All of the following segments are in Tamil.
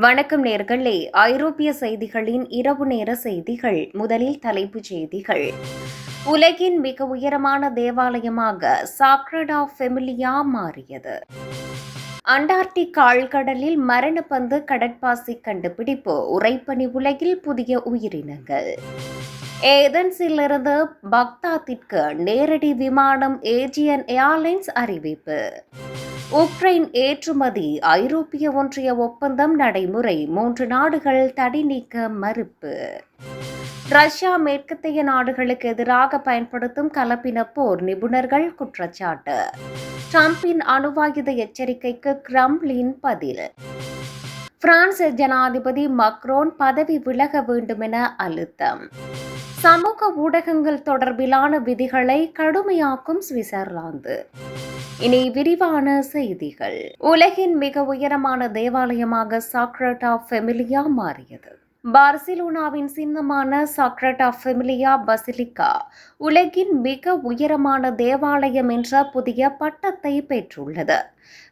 வணக்கம் நேர்களே. ஐரோப்பிய செய்திகளின் இரவு நேர செய்திகள் முதலில் தலைப்புச் செய்திகள். உலகின் மிக உயரமான தேவாலயமாக சாக்ரடா ஃபெமிலியா மாறியது. அண்டார்டிக் ஆழ்கடலில் மரணப்பந்து கடற்பாசி கண்டுபிடிப்பு உரைப்பணி உலகில் புதிய உயிரினங்கள். ஏதென்ஸிலிருந்து பக்தாத்திற்கு நேரடி விமானம் ஏஜியன் ஏர்லைன்ஸ் அறிவிப்பு. உக்ரைன் ஏற்றுமதி ஐரோப்பிய ஒன்றிய ஒப்பந்தம் நடைமுறை மூன்று நாடுகள் தடை நீக்க மறுப்பு. ரஷ்யா மேற்கத்தைய நாடுகளுக்கு எதிராக பயன்படுத்தும் கலப்பின போர் நிபுணர்கள் குற்றச்சாட்டு. டிரம்பின் அணுவாயுத எச்சரிக்கைக்கு கிரம்லின் பதில். பிரான்ஸ் ஜனாதிபதி மக்ரோன் பதவி விலக வேண்டுமென அழுத்தம். சமூக ஊடகங்கள் தொடர்பிலான விதிகளை கடுமையாக்கும் சுவிட்சர்லாந்து. இனி விரிவான செய்திகள். உலகின் மிக உயரமான தேவாலயமாக சாக்ரட்டா ஃபெமிலியா மாறியது. பார்சிலோனாவின் சின்னமான சாக்ரட்டா ஃபெமிலியா பசிலிக்கா உலகின் மிக உயரமான தேவாலயம் என்ற புதிய பட்டத்தை பெற்றுள்ளது.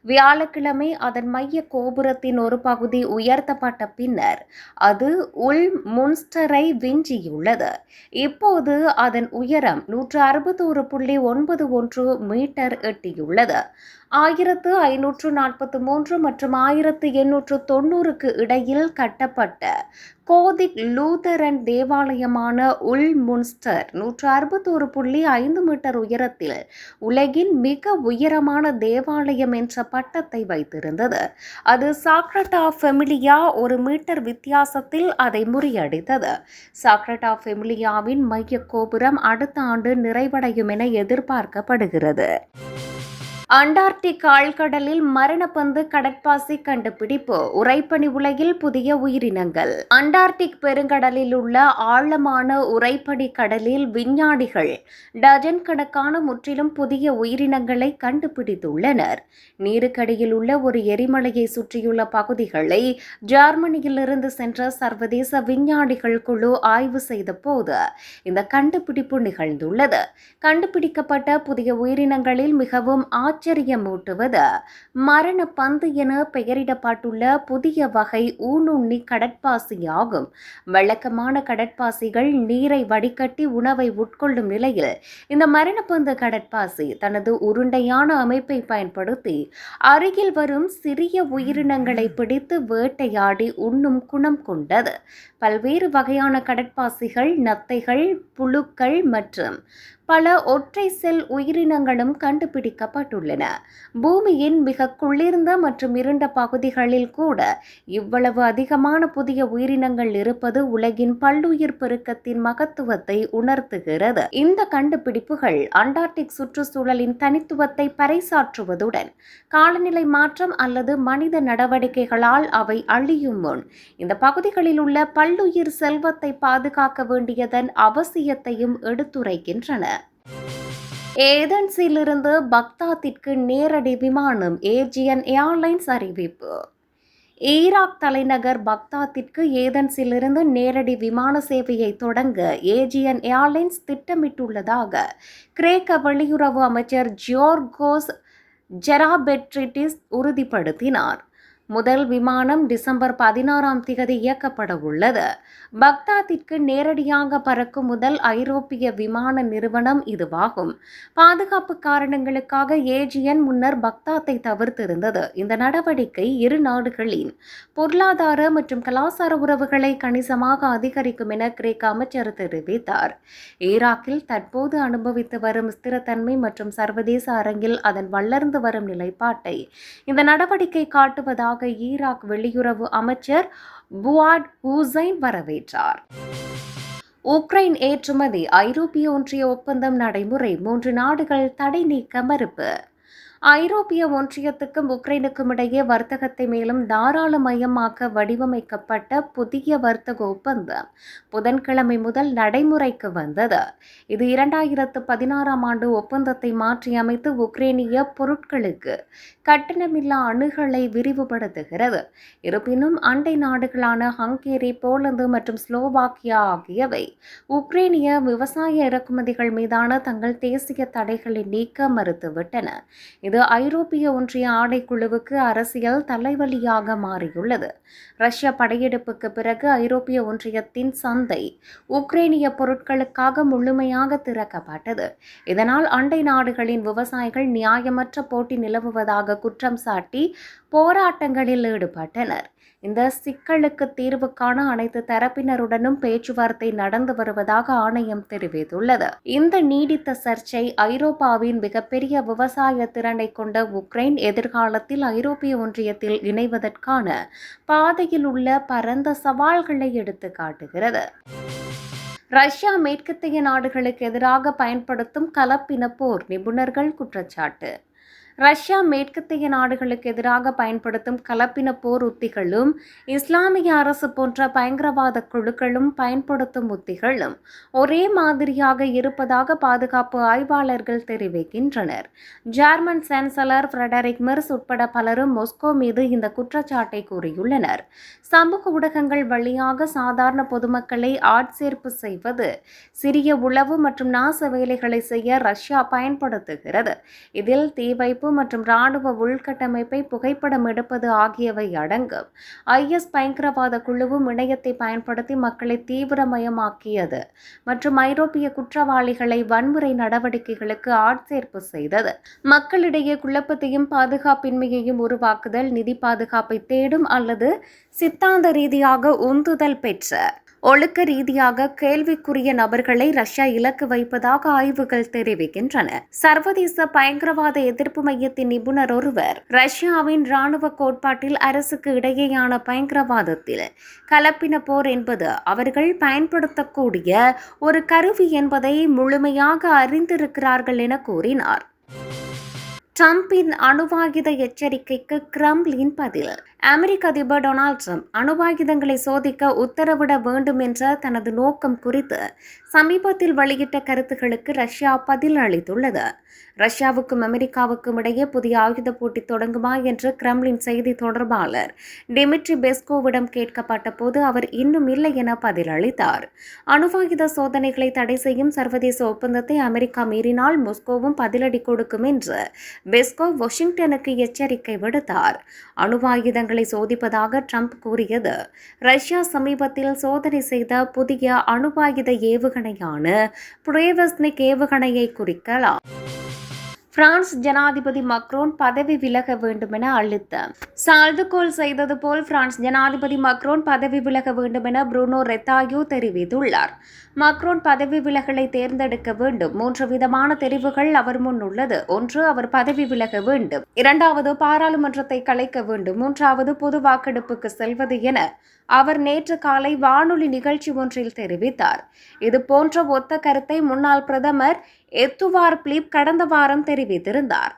வியாழக்கிழமை அதன் மைய கோபுரத்தின் ஒரு பகுதி உயர்த்தப்பட்ட பின்னர் அது உள் முன்ஸ்டரை விஞ்சியுள்ளது. இப்போது அதன் உயரம் நூற்று அறுபத்தோரு புள்ளி ஒன்பது ஒன்று மீட்டர் எட்டியுள்ளது. ஆயிரத்து ஐநூற்று நாற்பத்தி மூன்று மற்றும் ஆயிரத்து எண்ணூற்று தொண்ணூறுக்கு இடையில் கட்டப்பட்ட கோதிக் லூதரன் தேவாலயமான உல் முன்ஸ்டர் நூற்று அறுபத்தோரு புள்ளி ஐந்து மீட்டர் உயரத்தில் உலகின் மிக உயரமான தேவாலயம் என்ற பட்டத்தை வைத்திருந்தது. அது சாக்ரட்டா ஃபெமிலியா ஒரு மீட்டர் வித்தியாசத்தில் அதை முறியடித்தது. சாக்ரட்டா ஃபெமிலியாவின் மைய கோபுரம் அடுத்த ஆண்டு நிறைவடையும் என எதிர்பார்க்கப்படுகிறது. அண்டார்டிக் ஆழ்கடலில் மரணப்பந்து கடற்பாசி கண்டுபிடிப்பு. உறைப்பனி உலகில் புதிய உயிரினங்கள். அண்டார்டிக் பெருங்கடலில் உள்ள ஆழமான உறைப்பனி கடலில் விஞ்ஞானிகள் டஜன் கணக்கான முற்றிலும் புதிய உயிரினங்களை கண்டுபிடித்துள்ளனர். நீருக்கடியில் உள்ள ஒரு எரிமலையை சுற்றியுள்ள பகுதிகளை ஜெர்மனியிலிருந்து சென்ற சர்வதேச விஞ்ஞானிகள் குழு ஆய்வு செய்த போது இந்த கண்டுபிடிப்பு நிகழ்ந்துள்ளது. கண்டுபிடிக்கப்பட்ட புதிய உயிரினங்களில் மிகவும் ஆச்சரியமூட்டுவது மரண பந்து என பெயரிடப்பட்டுள்ள புதிய வகை ஊனுண்ணி கடற்பாசியாகும். வழக்கமான கடற்பாசிகள் நீரை வடிகட்டி உணவை உட்கொள்ளும் நிலையில் இந்த மரணப்பந்து கடற்பாசி தனது உருண்டையான அமைப்பை பயன்படுத்தி அருகில் வரும் சிறிய உயிரினங்களை பிடித்து வேட்டையாடி உண்ணும் குணம் கொண்டது. பல்வேறு வகையான கடற்பாசிகள் நத்தைகள் புழுக்கள் மற்றும் பல ஒற்றை செல் உயிரினங்களும் கண்டுபிடிக்கப்பட்டுள்ளன. பூமியின் மிக குளிர்ந்த மற்றும் இருண்ட பகுதிகளில் கூட இவ்வளவு அதிகமான புதிய உயிரினங்கள் இருப்பது உலகின் பல்லுயிர் பெருக்கத்தின் மகத்துவத்தை உணர்த்துகிறது. இந்த கண்டுபிடிப்புகள் அண்டார்டிக் சுற்றுச்சூழலின் தனித்துவத்தை பறைசாற்றுவதுடன் காலநிலை மாற்றம் அல்லது மனித நடவடிக்கைகளால் அவை அழியும் முன் இந்த பகுதிகளில் உள்ள பல்லுயிர் செல்வத்தை பாதுகாக்க வேண்டியதன் அவசியத்தையும் எடுத்துரைக்கின்றன. ஏதன்ஸிலிருந்து பக்தாத்திற்கு நேரடி விமானம் ஏஜியன் ஏர்லைன்ஸ் அறிவிப்பு. ஈராக் தலைநகர் பக்தாத்திற்கு ஏதன்ஸிலிருந்து நேரடி விமான சேவையை தொடங்க ஏஜியன் ஏர்லைன்ஸ் திட்டமிட்டுள்ளதாக கிரேக்க வெளியுறவு அமைச்சர் ஜியோர்கோஸ் ஜெராபெட்ரிட்டிஸ் உறுதிப்படுத்தினார். முதல் விமானம் டிசம்பர் பதினாறாம் திகதி இயக்கப்பட உள்ளது. பக்தாத்திற்கு நேரடியாக பறக்கும் முதல் ஐரோப்பிய விமான நிறுவனம் இதுவாகும். பாதுகாப்பு காரணங்களுக்காக ஏஜியன் முன்னர் பக்தாத்தை தவிர்த்திருந்தது. இந்த நடவடிக்கை இரு நாடுகளின் பொருளாதார மற்றும் கலாச்சார உறவுகளை கணிசமாக அதிகரிக்கும் என கிரேக்க அமைச்சர் தெரிவித்தார். ஈராக்கில் தற்போது அனுபவித்து வரும் ஸ்திரத்தன்மை மற்றும் சர்வதேச அரங்கில் அதன் வளர்ந்து வரும் நிலைப்பாட்டை இந்த நடவடிக்கை காட்டுவதாக முன்னதாக ஈராக் வெளியுறவு அமைச்சர் புவாட் ஹூசைன் வரவேற்றார். உக்ரைன் ஏற்றுமதி ஐரோப்பிய ஒன்றிய ஒப்பந்தம் நடைமுறை மூன்று நாடுகள் தடை நீக்க மறுப்பு. ஐரோப்பிய ஒன்றியத்துக்கும் உக்ரைனுக்கும் இடையே வர்த்தகத்தை மேலும் தாராளமயமாக்க வடிவமைக்கப்பட்ட புதிய வர்த்தக ஒப்பந்தம் புதன்கிழமை முதல் நடைமுறைக்கு வந்தது. இது இரண்டாயிரத்து பதினாறாம் ஆண்டு ஒப்பந்தத்தை மாற்றியமைத்து உக்ரைனிய பொருட்களுக்கு கட்டணமில்லா அணுகலை விரிவுபடுத்துகிறது. இருப்பினும் அண்டை நாடுகளான ஹங்கேரி போலந்து மற்றும் ஸ்லோவாக்கியா ஆகியவை உக்ரைனிய விவசாய இறக்குமதிகள் மீதான தங்கள் தேசிய தடைகளை நீக்க மறுத்துவிட்டன. இது ஐரோப்பிய ஒன்றிய ஆடைக்குழுவுக்கு அரசியல் தலைவலியாக மாறியுள்ளது. ரஷ்ய படையெடுப்புக்கு பிறகு ஐரோப்பிய ஒன்றியத்தின் சந்தை உக்ரைனிய பொருட்களுக்காக முழுமையாக திறக்கப்பட்டது. இதனால் அண்டை நாடுகளின் விவசாயிகள் நியாயமற்ற போட்டி நிலவுவதாக குற்றம் சாட்டி போராட்டங்களில் ஈடுபட்டனர். இந்த சிக்கலுக்கு தீர்வு காண அனைத்து தரப்பினருடனும் பேச்சுவார்த்தை நடந்து வருவதாக ஆணையம் தெரிவித்துள்ளது. இந்த நீடித்த சர்ச்சை ஐரோப்பாவின் மிகப்பெரிய விவசாய திறனை கொண்ட உக்ரைன் எதிர்காலத்தில் ஐரோப்பிய ஒன்றியத்தில் இணைவதற்கான பாதையில் உள்ள பரந்த சவால்களை எடுத்து காட்டுகிறது. ரஷ்யா மேற்கத்திய நாடுகளுக்கு எதிராக பயன்படுத்தும் கலப்பின போர் நிபுணர்கள் குற்றச்சாட்டு. ரஷ்யா மேற்கத்திய நாடுகளுக்கு எதிராக பயன்படுத்தும் கலப்பின போர் உத்திகளும் இஸ்லாமிய அரசு போன்ற பயங்கரவாத குழுக்களும் பயன்படுத்தும் உத்திகளும் ஒரே மாதிரியாக இருப்பதாக பாதுகாப்பு ஆய்வாளர்கள் தெரிவிக்கின்றனர். ஜெர்மன் சான்சலர் ஃப்ரெடரிக் மிர்ஸ் உட்பட பலரும் மொஸ்கோ மீது இந்த குற்றச்சாட்டை கூறியுள்ளனர். சமூக ஊடகங்கள் வழியாக சாதாரண பொதுமக்களை ஆட்சேர்ப்பு செய்வது சிறிய உளவு மற்றும் நாச வேலைகளை செய்ய ரஷ்யா பயன்படுத்துகிறது. இதில் தீ வைப்பு மற்றும் ராணுவ உள்கட்டமைப்பை புகைப்படம் எடுப்பது ஆகியவை அடங்கும். ஐஎஸ் பயங்கரவாத குழுவும் இணையத்தை பயன்படுத்தி மக்களை தீவிரமயமாக்கியது மற்றும் ஐரோப்பிய குற்றவாளிகளை வன்முறை நடவடிக்கைகளுக்கு ஆட்சேர்ப்பு செய்தது. மக்களிடையே குழப்பத்தையும் பாதுகாப்பின்மையையும் உருவாக்குதல் நிதி பாதுகாப்பை தேடும் அல்லது சித்தாந்த ரீதியாக உந்துதல் பெற்ற ஒழுக்க ரீதியாக கேள்விக்குரிய நபர்களை ரஷ்யா இலக்கு வைப்பதாக ஆய்வுகள் தெரிவிக்கின்றன. சர்வதேச பயங்கரவாத எதிர்ப்பு மையத்தின் நிபுணர் ஒருவர் ரஷ்யாவின் ராணுவ கோட்பாட்டில் அரசுக்கு இடையேயான பயங்கரவாதத்தில் கலப்பின போர் என்பது அவர்கள் பயன்படுத்தக்கூடிய ஒரு கருவி என்பதை முழுமையாக அறிந்திருக்கிறார்கள் என கூறினார். ட்ரம்பின் அணுவாயுத எச்சரிக்கைக்கு கிரம்லின் பதில் அமெரிக்க அதிபர் டொனால்ட் ட்ரம்ப் அணுவாயுதங்களை சோதிக்க உத்தரவிட வேண்டும் என்ற தனது நோக்கம் குறித்து சமீபத்தில் வெளியிட்ட கருத்துகளுக்கு ரஷ்யா பதில் அளித்துள்ளது. ரஷ்யாவுக்கும் அமெரிக்காவுக்கும் இடையே புதிய ஆயுத போட்டி தொடங்குமா என்று கிரம்லின் செய்தி தொடர்பாளர் டிமிட்ரி பெஸ்கோவிடம் கேட்கப்பட்ட போது அவர் இன்னும் இல்லை என பதிலளித்தார் அணுவாயுத சோதனைகளை தடை செய்யும் சர்வதேச ஒப்பந்தத்தை அமெரிக்கா மீறினால் மொஸ்கோவும் பதிலடி கொடுக்கும் என்று பெஸ்கோ வாஷிங்டனுக்கு எச்சரிக்கை விடுத்தார். அணுவாயுதங்கள் சோதிப்பதாக ட்ரம்ப் கூறியது. ரஷ்யா சமீபத்தில் சோதனை செய்த புதிய அணுவாயுத ஏவுகணையான புரேவஸ்னிக் ஏவுகணையை குறிக்கலாம். பிரான்ஸ் ஜனாதிபதி மக்ரோன் பதவி விலக வேண்டுமென அழுத்தம் சால்துகோல் செய்தது போல் பிரான்ஸ் ஜனாதிபதி மக்ரோன் பதவி விலக வேண்டுமென புரூனோ ரெத்தாயோ தெரிவித்துள்ளார். மக்ரோன் பதவி விலகலை தேர்ந்தெடுக்க வேண்டும். மூன்று விதமான தெரிவுகள் அவர் முன் உள்ளது. ஒன்று அவர் பதவி விலக வேண்டும். இரண்டாவது பாராளுமன்றத்தை கலைக்க வேண்டும். மூன்றாவது பொது வாக்கெடுப்புக்கு செல்வது என அவர் நேற்று காலை வானொலி நிகழ்ச்சி ஒன்றில் தெரிவித்தார். இது போன்ற ஒத்த கருத்தை முன்னாள் பிரதமர் எத்துவார் பிலிப் கடந்த வாரம் தெரிவித்திருந்தார்.